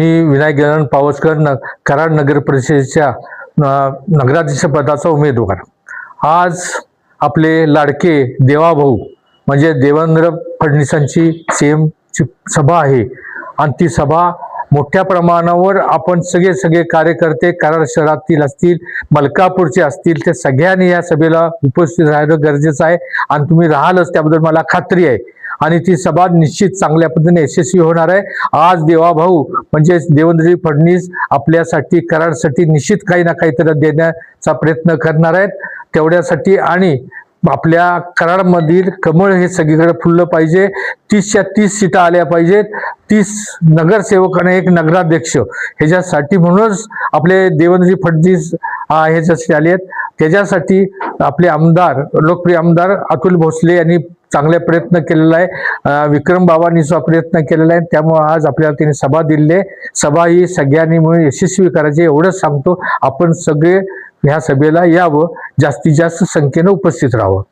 मी विनायक गजानन पावसकर न कराड नगर परिषदेच्या नगराध्यक्ष पदाचा उमेदवार. आज आपले लाडके देवाभाऊ म्हणजे देवेंद्र फडणवीसांची सीएम सभा आहे. आणि ती सभा मोठ्या प्रमाणावर आपण सगळे सगळे कार्यकर्ते कराड शहरातील असतील मलकापूरचे असतील ते सगळ्यांनी या सभेला उपस्थित राहणं गरजेचं आहे. आणि तुम्ही राहालच त्याबद्दल मला खात्री आहे. आणि ती सभा निश्चित चांगल्या पद्धतीने यशस्वी होणार आहे. आज देवाभाऊ म्हणजेच देवेंद्रजी फडणवीस आपल्यासाठी कराडसाठी निश्चित काही ना काहीतरी देण्याचा प्रयत्न करणार आहेत. तेवढ्यासाठी आणि आपल्या कराडमधील कमळ हे सगळीकडे फुललं पाहिजे. तीसच्या तीस सीटा आल्या पाहिजेत. तीस नगरसेवक आणि एक नगराध्यक्ष ह्याच्यासाठी म्हणूनच आपले देवेंद्रजी फडणवीस ह्याच्यासाठी आले आहेत त्याच्यासाठी आपले आमदार लोकप्रिय आमदार अतुल भोसले यांनी चांगले प्रयत्न केलेला आहे. विक्रम बाबांनी सुद्धा प्रयत्न केलेला आहे. त्यामुळे आज आपल्याला त्यांनी सभा दिली आहे. सभा ही सगळ्यांनी म्हणून यशस्वी करायची एवढंच सांगतो. आपण सगळे ह्या सभेला यावं. जास्तीत जास्त संख्येनं उपस्थित राहावं.